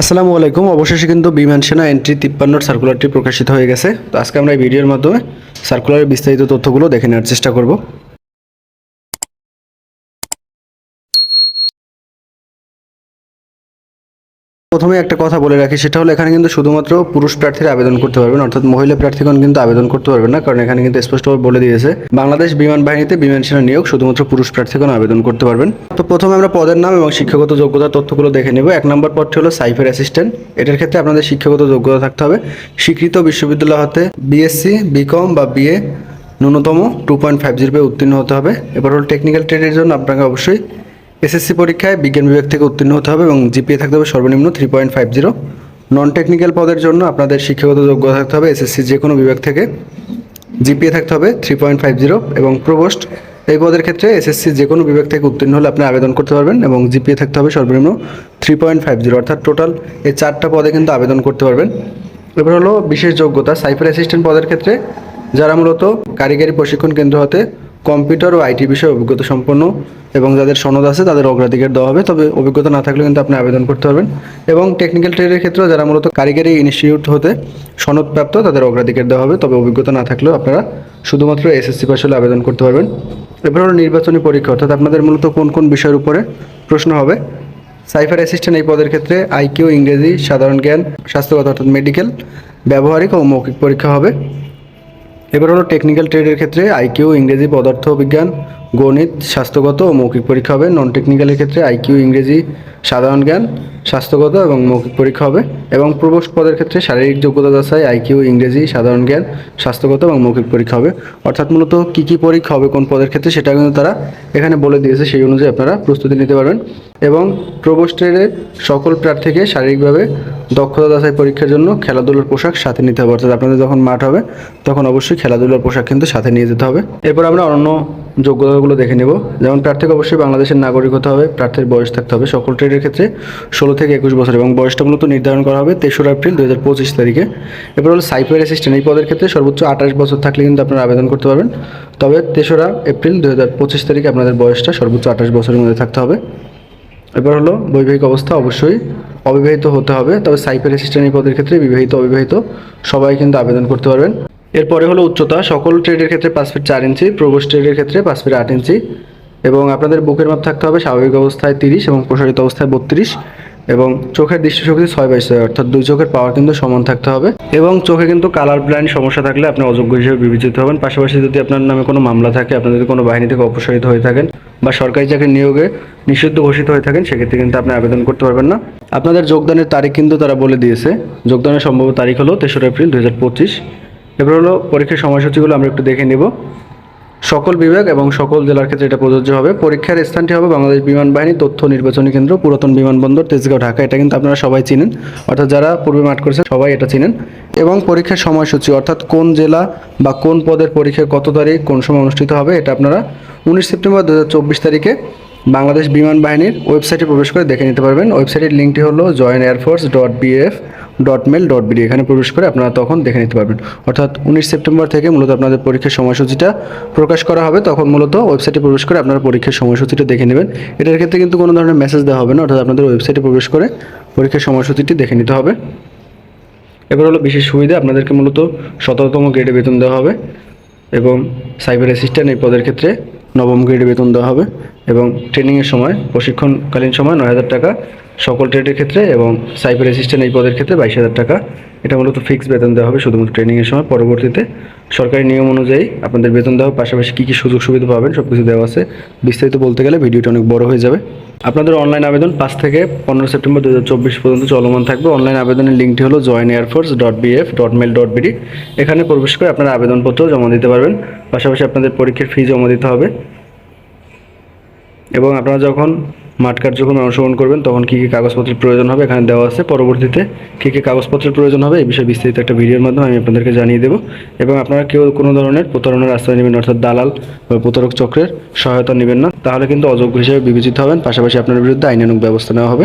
আসসালামু আলাইকুম। অবশেষে কিন্তু বিমান সেনা এন্ট্রি তিপ্পান্নর সার্কুলারটি প্রকাশিত হয়ে গেছে। তো আজকে আমরা এই ভিডিওর মাধ্যমে সার্কুলারের বিস্তারিত তথ্যগুলো দেখে নেওয়ার চেষ্টা করব। প্রথমে একটা কথা বলে রাখি, সেটা হলো এখানে কিন্তু শুধুমাত্র পুরুষ প্রার্থীরা আবেদন করতে পারবেন, অর্থাৎ মহিলা প্রার্থীগণ কিন্তু আবেদন করতে পারবেন না, কারণ এখানে কিন্তু স্পষ্টভাবে বলে দিয়েছে। বাংলাদেশ বিমান বাহিনীতে বিমান সেনা নিয়োগ শুধুমাত্র পুরুষ প্রার্থীগণ আবেদন করতে পারবেন। তো প্রথমে আমরা পদের নাম এবং শিক্ষাগত যোগ্যতার তথ্যগুলো দেখে নেব। এক নম্বর পদটি হলো সাইফার অ্যাসিস্ট্যান্ট। এটার ক্ষেত্রে আপনাদের শিক্ষাগত যোগ্যতা থাকতে হবে। স্বীকৃত বিশ্ববিদ্যালয় হতে বিএসসি, বিকম বা বিএ, ন্যূনতম টু পয়েন্ট ফাইভ জিরো উত্তীর্ণ হতে হবে। এবার হল টেকনিক্যাল ট্রেডের জন্য আপনাকে অবশ্যই এসএসসি পরীক্ষায় বিজ্ঞান বিভাগ থেকে উত্তীর্ণ হতে হবে এবং জিপিএ থাকতে হবে সর্বনিম্ন three point five zero non technical পদের জন্য আপনাদের শিক্ষাগত যোগ্যতা থাকতে হবে এসএসসি যে কোনো বিভাগ থেকে। জিপিএ থাকতে হবে থ্রি পয়েন্ট ফাইভ জিরো এবং প্রবোস্ট এই পদের ক্ষেত্রে এসএসসি যে কোনো বিভাগ থেকে উত্তীর্ণ হলে আপনি আবেদন করতে পারবেন এবং জিপিএ থাকতে হবে সর্বনিম্ন থ্রি পয়েন্ট ফাইভ জিরো অর্থাৎ টোটাল এই চারটা পদে কিন্তু আবেদন করতে পারবেন। এবার হলো বিশেষ যোগ্যতা। সাইফার অ্যাসিস্ট্যান্ট পদের ক্ষেত্রে যারা মূলত কারিগরি প্রশিক্ষণ কেন্দ্র হতে কম্পিউটার ও আইটি বিষয়ে অভিজ্ঞতা সম্পন্ন এবং যাদের সনদ আছে তাদের অগ্রাধিকার দেওয়া হবে। তবে অভিজ্ঞতা না থাকলে কিন্তু আপনি আবেদন করতে পারবেন। এবং টেকনিক্যাল ট্রেডের ক্ষেত্রেও যারা মূলত কারিগরি ইনস্টিটিউট হতে সনদপ্রাপ্ত তাদের অগ্রাধিকার দেওয়া হবে। তবে অভিজ্ঞতা না থাকলেও আপনারা শুধুমাত্র এসএসসি পাস হলে আবেদন করতে পারবেন। এবার হলো নির্বাচনী পরীক্ষা। অর্থাৎ আপনাদের মূলত কোন কোন বিষয়ের উপরে প্রশ্ন হবে? সাইফার অ্যাসিস্ট্যান্ট এই পদের ক্ষেত্রে আইকিউ, ইংরেজি, সাধারণ জ্ঞান, স্বাস্থ্যগত অর্থাৎ মেডিকেল ব্যবহারিক ও মৌখিক পরীক্ষা হবে। এবার হলো টেকনিক্যাল ট্রেডের ক্ষেত্রে আইকিউ ইংরেজি পদার্থ বিজ্ঞান গণিত, স্বাস্থ্যগত ও মৌখিক পরীক্ষা হবে। নন টেকনিক্যালের ক্ষেত্রে আইকিউ ইংরেজি, সাধারণ জ্ঞান, স্বাস্থ্যগত এবং মৌখিক পরীক্ষা হবে। এবং প্রবোস্ট পদের ক্ষেত্রে শারীরিক যোগ্যতা যাচাই আইকিউ ইংরেজি, সাধারণ জ্ঞান, স্বাস্থ্যগত এবং মৌখিক পরীক্ষা হবে। অর্থাৎ মূলত কী কী পরীক্ষা হবে কোন পদের ক্ষেত্রে সেটা কিন্তু তারা এখানে বলে দিয়েছে, সেই অনুযায়ী আপনারা প্রস্তুতি নিতে পারবেন। এবং প্রবোস্টের সকল প্রার্থীকে শারীরিকভাবে দক্ষতা যাচাই পরীক্ষার জন্য খেলাধুলার পোশাক সাথে নিতে হবে। অর্থাৎ আপনাদের যখন মাঠ হবে, তখন অবশ্যই খেলাধুলার পোশাক কিন্তু সাথে নিয়ে যেতে হবে। এরপর আমরা অন্য যোগ্যতাগুলো দেখে নেব। যেমন প্রার্থীকে অবশ্যই বাংলাদেশের নাগরিক হতে হবে, প্রার্থীর বয়স থাকতে হবে। সকল ট্রেডের ক্ষেত্রে ষোলো থেকে একুশ বছর এবং বয়সটা মূলত নির্ধারণ করা হবে তেসরা এপ্রিল দু হাজার পঁচিশ তারিখে। এরপর হলো সাইফার অ্যাসিস্ট্যান্ট এই পদের ক্ষেত্রে সর্বোচ্চ আঠাশ বছর থাকলে কিন্তু আপনারা আবেদন করতে পারবেন। তবে তেসরা এপ্রিল দু হাজার পঁচিশ তারিখে আপনাদের বয়সটা সর্বোচ্চ আঠাশ বছরের মধ্যে থাকতে হবে। এবার হলো বৈবাহিক অবস্থা অবশ্যই অবিবাহিত হতে হবে। তবে সাইফার অ্যাসিস্ট্যান্ট এই পদের ক্ষেত্রে বিবাহিত, অবিবাহিত সবাই কিন্তু আবেদন করতে পারবেন। এরপরে হলো উচ্চতা। সকল ট্রেডের ক্ষেত্রে পাঁচ ফিট চার ইঞ্চি প্রবোস্ট ট্রেডের ক্ষেত্রে পাঁচ ফিট আট ইঞ্চি এবং আপনাদের বুকের মাপ থাকতে হবে স্বাভাবিক অবস্থায় তিরিশ এবং প্রসারিত অবস্থায় বত্রিশ এবং চোখের দৃষ্টিশক্তি ছয় বাইশ ছয়, অর্থাৎ দুই চোখের পাওয়ার কিন্তু সমান থাকতে হবে এবং চোখে কিন্তু কালার ব্লাইন্ড সমস্যা থাকলে আপনি অযোগ্য হিসেবে বিবেচিত হবেন। পাশাপাশি যদি আপনার নামে কোনো মামলা থাকে, আপনি যদি কোনো বাহিনী থেকে অপসারিত হয়ে থাকেন বা সরকারি চাকরি নিয়োগে নিষিদ্ধ ঘোষিত হয়ে থাকেন, সেক্ষেত্রে কিন্তু আপনি আবেদন করতে পারবেন না। আপনাদের যোগদানের তারিখ কিন্তু তারা বলে দিয়েছে। যোগদানের সম্ভব তারিখ হলো তেসরা এপ্রিল দু হাজার পঁচিশ। এবার হলো পরীক্ষার সময়সূচিগুলো আমরা একটু দেখে নেব। সকল বিভাগ এবং সকল জেলার ক্ষেত্রে এটা প্রযোজ্য হবে। পরীক্ষার স্থানটি হবে বাংলাদেশ বিমান বাহিনী তথ্য নির্বাচনী কেন্দ্র, পুরাতন বিমানবন্দর, তেজগাঁও, ঢাকা। এটা কিন্তু আপনারা সবাই চিনেন। অর্থাৎ যারা পূর্বে মাঠ করেছেন সবাই এটা চিনেন। এবং পরীক্ষার সময়সূচি, অর্থাৎ কোন জেলা বা কোন পদের পরীক্ষা কত তারিখ, কোন সময় অনুষ্ঠিত হবে, এটা আপনারা উনিশ সেপ্টেম্বর দুহাজার চব্বিশ তারিখে বাংলাদেশ বিমান বাহিনীর ওয়েবসাইটে প্রবেশ করে দেখে নিতে পারবেন। ওয়েবসাইটের লিঙ্কটি হলো join air force dot BF dot mil dot BD এখানে প্রবেশ করে আপনারা তখন দেখে নিতে পারবেন। অর্থাৎ উনিশ সেপ্টেম্বর থেকে মূলত আপনাদের পরীক্ষার সময়সূচিটা প্রকাশ করা হবে, তখন মূলত ওয়েবসাইটে প্রবেশ করে আপনারা পরীক্ষার সময়সূচিটা দেখে নেবেন। এটার ক্ষেত্রে কিন্তু কোনো ধরনের মেসেজ দেওয়া হবে না, অর্থাৎ আপনাদের ওয়েবসাইটে প্রবেশ করে পরীক্ষার সময়সূচিটি দেখে নিতে হবে। এবার হলো বিশেষ সুবিধা, আপনাদেরকে মূলত সতেরোতম গ্রেডে বেতন দেওয়া হবে এবং সাইবার অ্যাসিস্ট্যান্ট এই পদের ক্ষেত্রে নবম গ্রেডে বেতন দেওয়া হবে এবং ট্রেনিংয়ের সময়, প্রশিক্ষণকালীন সময় নয় হাজার টাকা সকল ট্রেডের ক্ষেত্রে এবং সাইবার অ্যাসিস্ট্যান্ট এই পদের ক্ষেত্রে বাইশ হাজার টাকা। এটা মূলত ফিক্সড বেতন দেওয়া হবে শুধুমাত্র ট্রেনিংয়ের সময়। পরবর্তীতে সরকারি নিয়ম অনুযায়ী আপনাদের বেতন দেওয়ার পাশাপাশি কী কী সুযোগ সুবিধা পাবেন সব কিছু দেওয়া আছে। বিস্তারিত বলতে গেলে ভিডিওটা অনেক বড় হয়ে যাবে। আপনাদের অনলাইন আবেদন পাঁচ থেকে পনেরো সেপ্টেম্বর দু হাজার চব্বিশ পর্যন্ত চলমান থাকবে। অনলাইন আবেদনের লিঙ্কটি হলো join air force dot BF dot mil dot BD এখানে প্রবেশ করে আপনারা আবেদনপত্র জমা দিতে পারবেন। পাশাপাশি আপনাদের পরীক্ষার ফি জমা দিতে হবে। এবং আপনারা যখন মাঠ যখন অংশগ্রহণ করবেন, তখন কী কী কাগজপত্রের প্রয়োজন হবে এখানে দেওয়া আছে। পরবর্তীতে কী কী কাগজপত্রের প্রয়োজন হবে এই বিষয়ে বিস্তারিত একটা ভিডিওর মাধ্যমে আমি আপনাদেরকে জানিয়ে দেবো। এবং আপনারা কেউ কোনো ধরনের প্রতারণার আশ্রয় নেবেন অর্থাৎ দালাল বা প্রতারক চক্রের সহায়তা নেবেন না, তাহলে কিন্তু অযোগ্য হিসেবে বিবেচিত হবেন, পাশাপাশি আপনার বিরুদ্ধে আইনানুক ব্যবস্থা নেওয়া হবে।